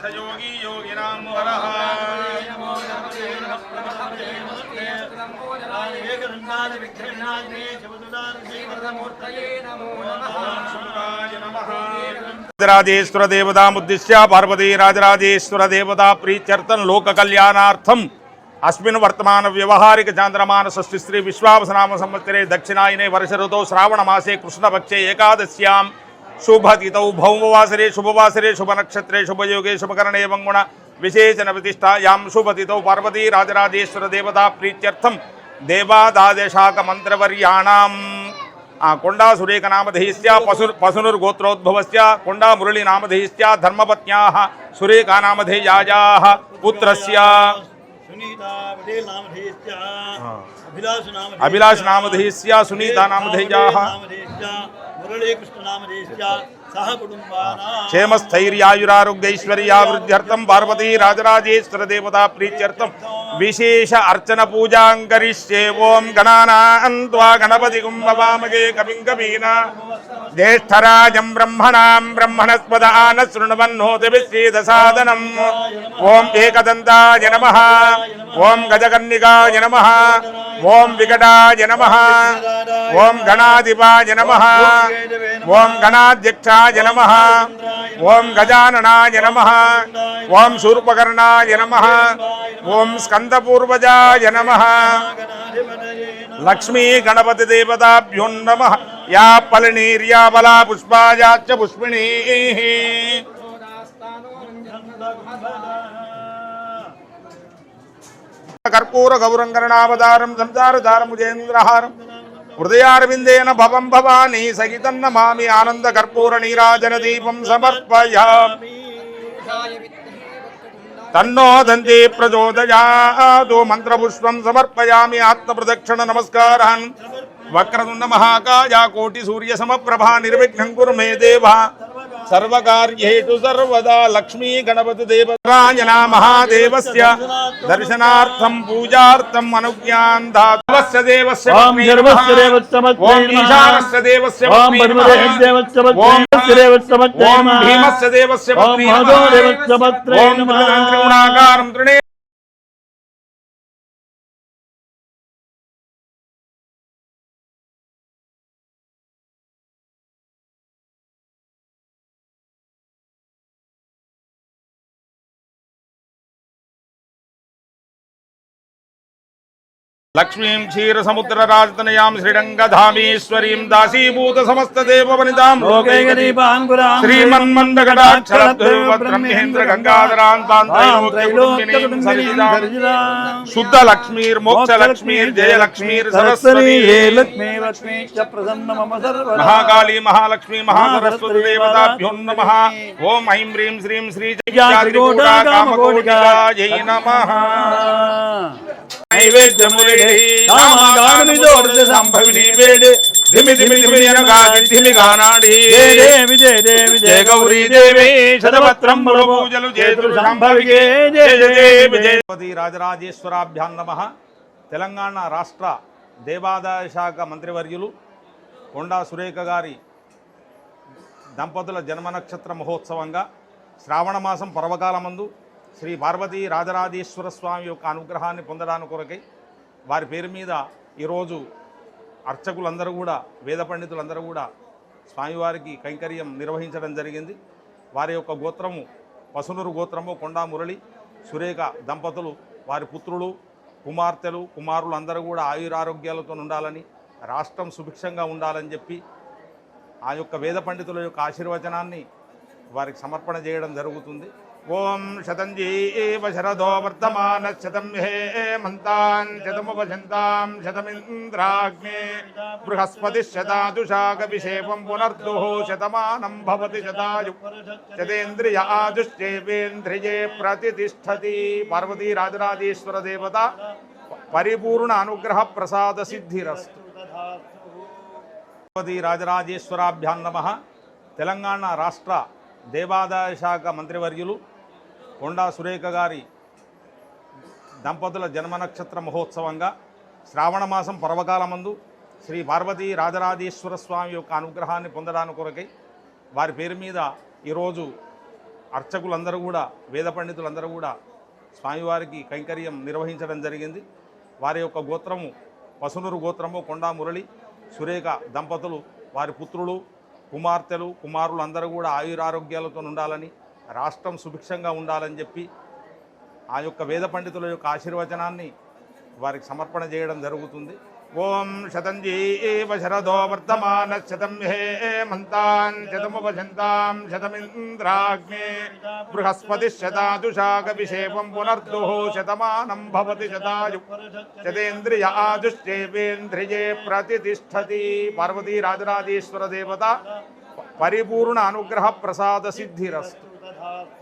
योगी योगिनां वरः రాజరాజేశ్వర దేవతాముద్దిశ్య పార్వతీ రాజరాజేశ్వర దేవతా ప్రీత్యర్థం లోక కళ్యాణార్థం అస్మిన్ వర్తమాన వ్యవహారిక చాంద్రమాన షష్ఠి శ్రీ విశ్వావసనామ సంవత్సరే దక్షిణాయనే వర్ష ఋతౌ శ్రావణ మాసే కృష్ణపక్షే ఏకాదశ్యాం शुभातीत भौमवासरे शुभवासरे शुभ नक्षत्रे शुभ योगे शुभ कर्णे मंगुण विशेषण प्रतिष्ठा यां शुभतीत पार्वती राजराजेश्वर देवता प्रीत्यर्थम देवादादेशाक मंत्रवर्याणाम कुंडा सुरेख नामधेस्या पशुनुर्गोत्रोद्भवस्य कुंडा मुरली नामधेस्या धर्मपत्निया सुरेखा नामधेजा पुत्र अभिलाष नामधेस्या सुनीता नामधेजा క్షేమస్థైర్యాయురారోగ్యైశ్వర్యావృద్ధ్యర్థం పార్వతీ రాజరాజేశ్వర దేవతా ప్రీత్యర్థం. విశేష అర్చన పూజాం కరిష్యే ఓం గణానాన్వా గణపతి కుంభవామగే కవిం కవీన. జ్యేష్ఠరాజం బ్రహ్మణాం బ్రహ్మణస్పద ఆన శృణవన్నోతిభిశ్రీదసాదనం ఓం ఏకదంతాయ నమ. ఓం గజకన్నికాయ నమ. ఓం వికటాయ నమ. ఓం గణాధిపాయ నమ. ఓం గణాధ్యక్షాయ నమ. ఓం గజాననాయ నమ. ఓం శూర్పకర్ణాయ నమ. ఓం స్కందపూర్వజాయ నమ. లక్ష్మీ గణపతి దేవతాభ్యో నమ యా పళనీర్యా బలా పుష్పాయాచ్చ పుష్పిణీ. కర్పూర గౌరంగరణావతారం సంసారధారముజేంద్రహారం హృదయారవిందేన భవం భవానీ సహితన్న మామి ఆనంద కర్పూర నీరాజన దీపం సమర్పయామి తన్నో దంతి ప్రచోదయాదు మంత్రపుష్పం సమర్పయామి ఆత్మప్రదక్షిణ నమస్కారాన్ వక్రదుండ మహాకాయ కోటి సూర్య సమప్రభా నిర్విఘ్నం కురు మే దేవా సర్వకార్యేషు సర్వదా లక్ష్మీ గణపతి దేవరాజన మహాదేవస్య దర్శనార్థం పూజార్థం అనుజ్ఞాన్ దాతవస్య దేవస్య ఓం సర్వస్య నమః. దేవస్తమత్యై ఓం. ఈశానస్య దేవస్య ఓం పత్ని పద్మదే నమః. దేవస్తమత్యై ఓం నమః. దేవస్తమత్యై ఓం. భీమస్య దేవస్య మహదో. త్రిగుణాకారం లక్ష్మీం క్షీర సముద్ర రాజతనయాం శ్రీరంగధామేశ్వరీం దాసీభూత సమస్త దేవవనితాం లోకైకదీపాంకురాం శ్రీమన్మందగడాక్షరబ్రహ్మేంద్ర గంగాధరాన్ శుద్ధ లక్ష్మీర్ మోక్ష లక్ష్మీర్ జయ లక్ష్మీర్ సరస్వతి మహాకాళీ మహాలక్ష్మీ మహాసరస్వతి దేవతాభ్యో నమ ఓం ఐం హ్రీం శ్రీం శ్రీ జై నమ నైవేద్యములి సంభవిని వేడి. ధిమి ధిమి ధిమి అనగాది ధిమి గానాడి. విజయ దేవి జయ గౌరీ దేవి శతపత్రం పూజలు చేతులు సంభవికే జయ జయ విజయపతి రాజరాజేశ్వరాభ్యాం నమ. తెలంగాణ రాష్ట్ర దేవాదాయ శాఖ మంత్రివర్యులు కొండా సురేఖ గారి దంపతుల జన్మ నక్షత్ర మహోత్సవంగా శ్రావణ మాసం పర్వకాలమందు శ్రీ పార్వతీ రాజరాజేశ్వర స్వామి యొక్క అనుగ్రహాన్ని పొందడానికి కొరకై వారి పేరు మీద ఈరోజు అర్చకులందరూ కూడా వేద పండితులందరూ కూడా స్వామివారికి కైంకర్యం నిర్వహించడం జరిగింది. వారి యొక్క గోత్రము పసునూరు గోత్రము కొండా మురళి సురేఖ దంపతులు వారి పుత్రులు కుమార్తెలు కుమారులు అందరూ కూడా ఆయురారోగ్యాలతో ఉండాలని రాష్ట్రం సుభిక్షంగా ఉండాలని చెప్పి ఆ యొక్క వేద పండితుల యొక్క ఆశీర్వచనాన్ని వారికి సమర్పణ చేయడం జరుగుతుంది. ఓం శతంజీవ శరదో వర్తమాన శతం హే మంతాన్ శతముపశంతాం శతమింద్రాగ్నే బృహస్పతి శతాదుషాకభిషేపం పునర్దు శతమానం భవతి శతాయు శతేంద్రియ ఆదుష్చేవేంద్రియే ప్రతిష్టతి పార్వతీ రాజరాజేశ్వర దేవత పరిపూర్ణ అనుగ్రహ ప్రసాద సిద్ధిరస్తు తిరుపతి రాజరాజేశ్వరాభ్యాం నమ తెలంగాణ రాష్ట్ర దేవాదాయ శాఖ మంత్రివర్యులు కొండా సురేఖ గారి దంపతుల జన్మ నక్షత్ర మహోత్సవంగా శ్రావణ మాసం పర్వకాలమందు శ్రీ పార్వతీ రాజరాజేశ్వర స్వామి యొక్క అనుగ్రహాన్ని పొందడానికి కొరకై వారి పేరు మీద ఈరోజు అర్చకులందరూ కూడా వేద పండితులందరూ కూడా స్వామివారికి కైంకర్యం నిర్వహించడం జరిగింది. వారి యొక్క గోత్రము పసునూరు గోత్రము కొండా మురళి సురేఖ దంపతులు వారి పుత్రులు కుమార్తెలు కుమారులు అందరూ కూడా ఆయురారోగ్యాలతో ఉండాలని రాష్ట్రం సుభిక్షంగా ఉండాలని చెప్పి ఆ యొక్క వేద పండితుల యొక్క ఆశీర్వచనాన్ని వారికి సమర్పణ చేయడం జరుగుతుంది. ఓం శతంజీవ శరదో వర్తమాన శతం హే మంతాన్ శతముపశంతాం శతమింద్రాగ్నే బృహస్పతి శతాదుషాగవిషేపం పునర్దుః శతమానం భవతి శతాయు శతేంద్రియ ఆదుష్చేవేంద్రియే ప్రతిష్టతి పార్వతీ రాజరాజేశ్వర దేవత పరిపూర్ణ అనుగ్రహ ప్రసాద సిద్ధిరస్తు. Uh.